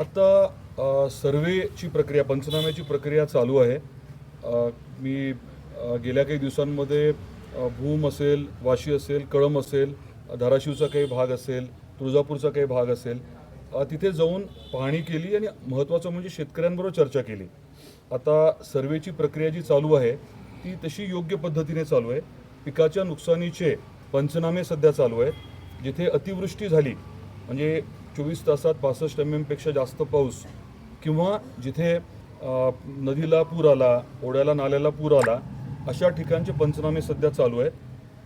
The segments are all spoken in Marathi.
आत्ता सर्वेची प्रक्रिया पंचनाम्याची प्रक्रिया चालू आहे. मी गेल्या काही दिवसांमध्ये भूम असेल वाशी असेल कळम असेल धाराशिवचा काही भाग असेल तुळजापूरचा काही भाग असेल तिथे जाऊन पाहणी केली आणि महत्त्वाचं म्हणजे शेतकऱ्यांबरोबर चर्चा केली. आता सर्वेची प्रक्रिया जी चालू आहे ती तशी योग्य पद्धतीने चालू आहे. पिकाच्या नुकसानीचे पंचनामे सध्या चालू आहेत. जिथे अतिवृष्टी झाली म्हणजे चोवीस तासात पासष्ट एम एमपेक्षा जास्त पाऊस किंवा जिथे नदीला पूर आला ओढ्याला नाल्याला पूर आला अशा ठिकाणचे पंचनामे सध्या चालू आहेत.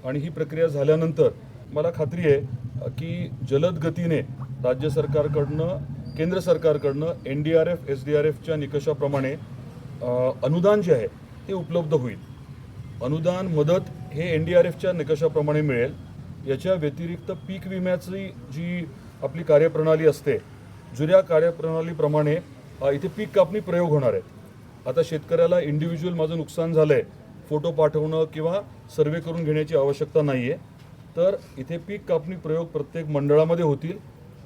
आणि ही प्रक्रिया झाल्यानंतर मला खात्री आहे की जलद गतीने राज्य सरकारकडनं केंद्र सरकारकडनं N D R F S D R एफच्या निकषाप्रमाणे अनुदान जे आहे ते उपलब्ध होईल. अनुदान मदत हे एन डी आर एफच्या निकषाप्रमाणे मिळेल. याच्या व्यतिरिक्त पीक विम्याची जी आपली कार्यप्रणाली असते जुन्या कार्यप्रणालीप्रमाणे इथे पीक कापणी प्रयोग होणार आहेत. आता शेतकऱ्याला इंडिव्हिज्युअल माझं नुकसान झालं आहे फोटो पाठवणं किंवा सर्वे करून घेण्याची आवश्यकता नाही आहे तर इथे पीक कापणी प्रयोग प्रत्येक मंडळामध्ये होतील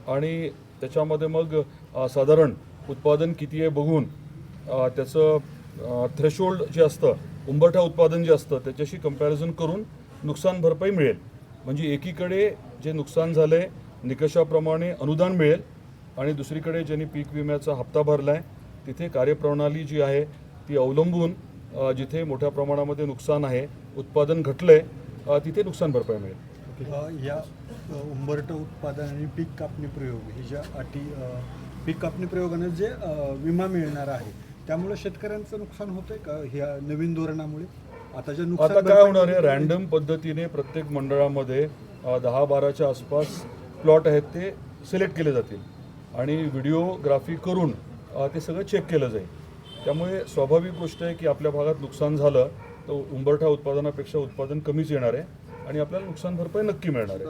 आणि त्याच्यामध्ये मग साधारण उत्पादन किती आहे बघून त्याचं थ्रेशोल्ड जे असतं उंबरठा उत्पादन जे असतं त्याच्याशी कंपॅरिझन करून नुकसान भरपाई मिळेल. म्हणजे एकीकडे जे नुकसान झालं आहे निकषाप्रमाणे अनुदान मिळेल आणि दुसरीकडे ज्यांनी पीक विम्याचा हप्ता भरला आहे तिथे कार्यप्रणाली जी आहे ती अवलंबून जिथे मोठ्या प्रमाणामध्ये नुकसान आहे उत्पादन घटलं आहे तिथे नुकसान भरपाई मिळेल. या उंबरटं उत्पादन आणि पीक कापणी प्रयोग ही ज्या अटी पीक कापणी प्रयोगाने जे विमा मिळणार आहे त्यामुळे शेतकऱ्यांचं नुकसान होतंय का? ह्या नवीन धोरणामुळे? आता काय होणार आहे? रॅन्डम पद्धतीने प्रत्येक मंडळामध्ये दहा बाराच्या आसपास प्लॉट आहेत ते सिलेक्ट केले जातील. आणि व्हिडिओग्राफी करून ते सगळं चेक केलं जाईल. त्यामुळे स्वाभाविक गोष्ट आहे की आपल्या भागात नुकसान झालं तर उंबरठा उत्पादनापेक्षा उत्पादन कमीच येणार आहे आणि आपल्याला नुकसान भरपाई नक्की मिळणार आहे.